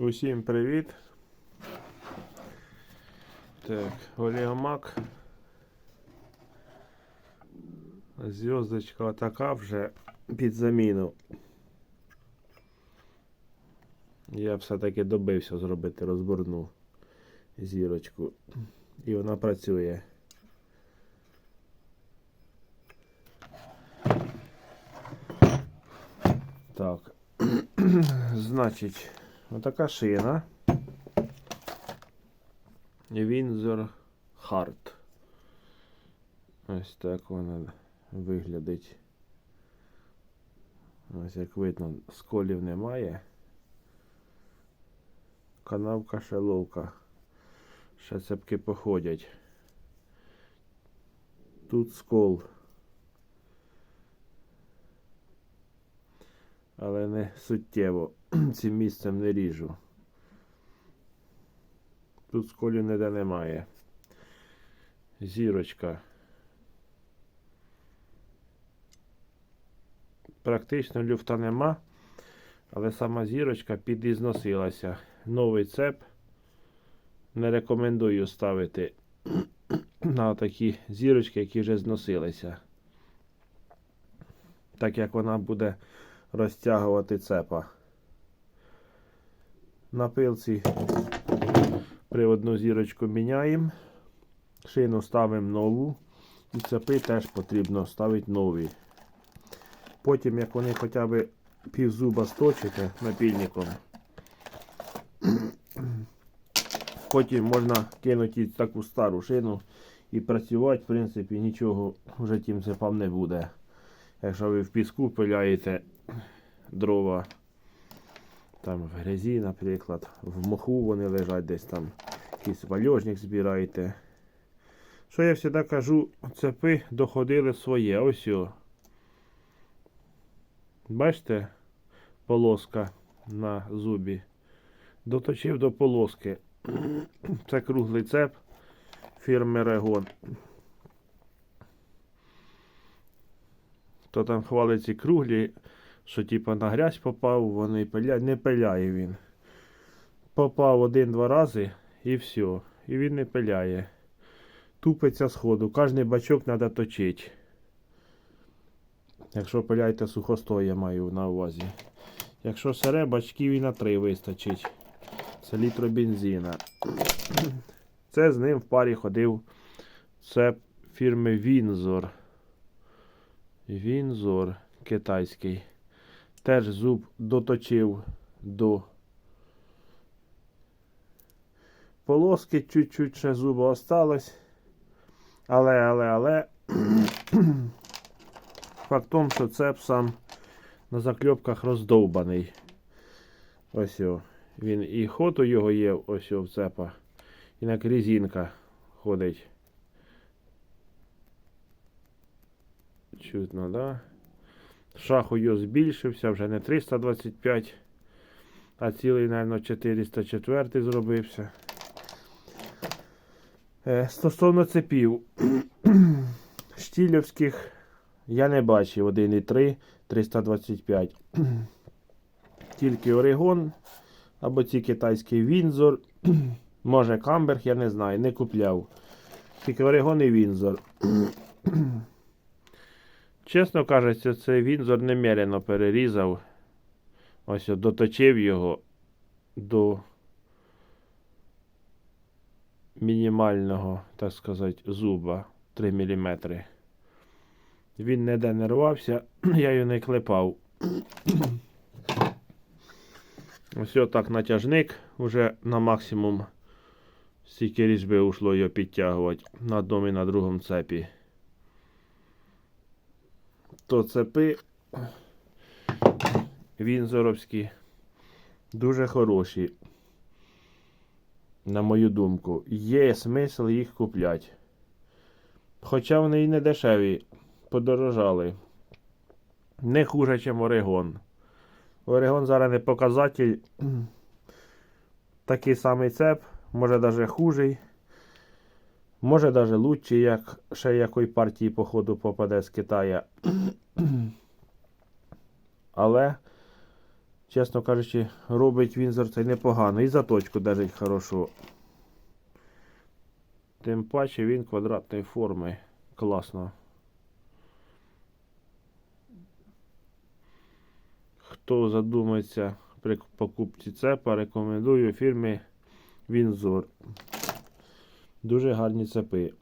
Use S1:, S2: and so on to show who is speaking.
S1: Усім привіт. Так, Олеомак. Зв'язочка така вже під заміну. Я все-таки добився зробити розборну зірочку. І вона працює. Так. Значить, отака шина. Windsor Hard. Ось так вона виглядить. Ось як видно, сколів немає. Канавка шеловка. Ще цепки походять. Тут скол. Але не суттєво. Цим місцем не ріжу. Тут сколів ніде немає. Зірочка. Практично люфта нема, але сама зірочка підізносилася. Новий цеп. Не рекомендую ставити на такі зірочки, які вже зносилися. Так як вона буде розтягувати цепа. На пилці приводну зірочку міняємо, шину ставимо нову і цепи теж потрібно ставити нові. Потім, як вони хоча б півзуба сточите напільником, потім можна кинути таку стару шину і працювати, в принципі, нічого вже тим цепам не буде. Якщо ви в піску пиляєте дрова, там в грязі, наприклад, в моху вони лежать десь там, якийсь вальожник збираєте. Що я завжди кажу, цепи доходили своє. Ось о. Бачите, полоска на зубі. Доточив до полоски. Це круглий цеп фірми Регон. Хто там хвалить ці круглі, що типа на грязь попав, вони пиляють. Не пиляє він. Попав один-два рази і все. І він не пиляє. Тупиться сходу. Кожний бачок треба точити. Якщо пиляєте сухостой, я маю на увазі. Якщо сире, бачків і на три вистачить. Це літро бензина. Це з ним в парі ходив. Це фірми Вінзор. Вінзор китайський. Теж зуб доточив до полоски, чуть-чуть ще зуба осталось. Але, але, але. Факт що цеп сам на закльопках роздовбаний. Ось о. Він і ход у його є, ось о, в цепа. І на резинка ходить. Чутно, да? Шах у збільшився, вже не 325, а цілий, мабуть, 404 зробився. Е, стосовно цепів штілівських я не бачив 1,3 325. Тільки Орегон або ці китайський Вінзор. Може Камберг, я не знаю, не купляв. Тільки Орегон і Вінзор. Чесно кажучи, цей Вінзор немерено перерізав. Ось доточив його до мінімального, так сказати, зуба 3 мм. Він ніде не рвався, я його не клепав. Ось так натяжник вже на максимум стільки різьби ушло його підтягувати на одному і на другому цепі. То цепи вінзоровські дуже хороші. На мою думку, є смисл їх купляти. Хоча вони і не дешеві, подорожали. Не хуже, ніж Орегон. Орегон зараз не показатель. Такий самий цеп, може навіть хужий. Може навіть лучший, як ще якої партії, походу, попаде з Китая. Але чесно кажучи, робить Вінзор цей непогано. І заточку держить хорошо. Тим паче він квадратної форми. Класно. Хто задумається при покупці цепа, рекомендую фірмі Вінзор. Дуже гарні цепи.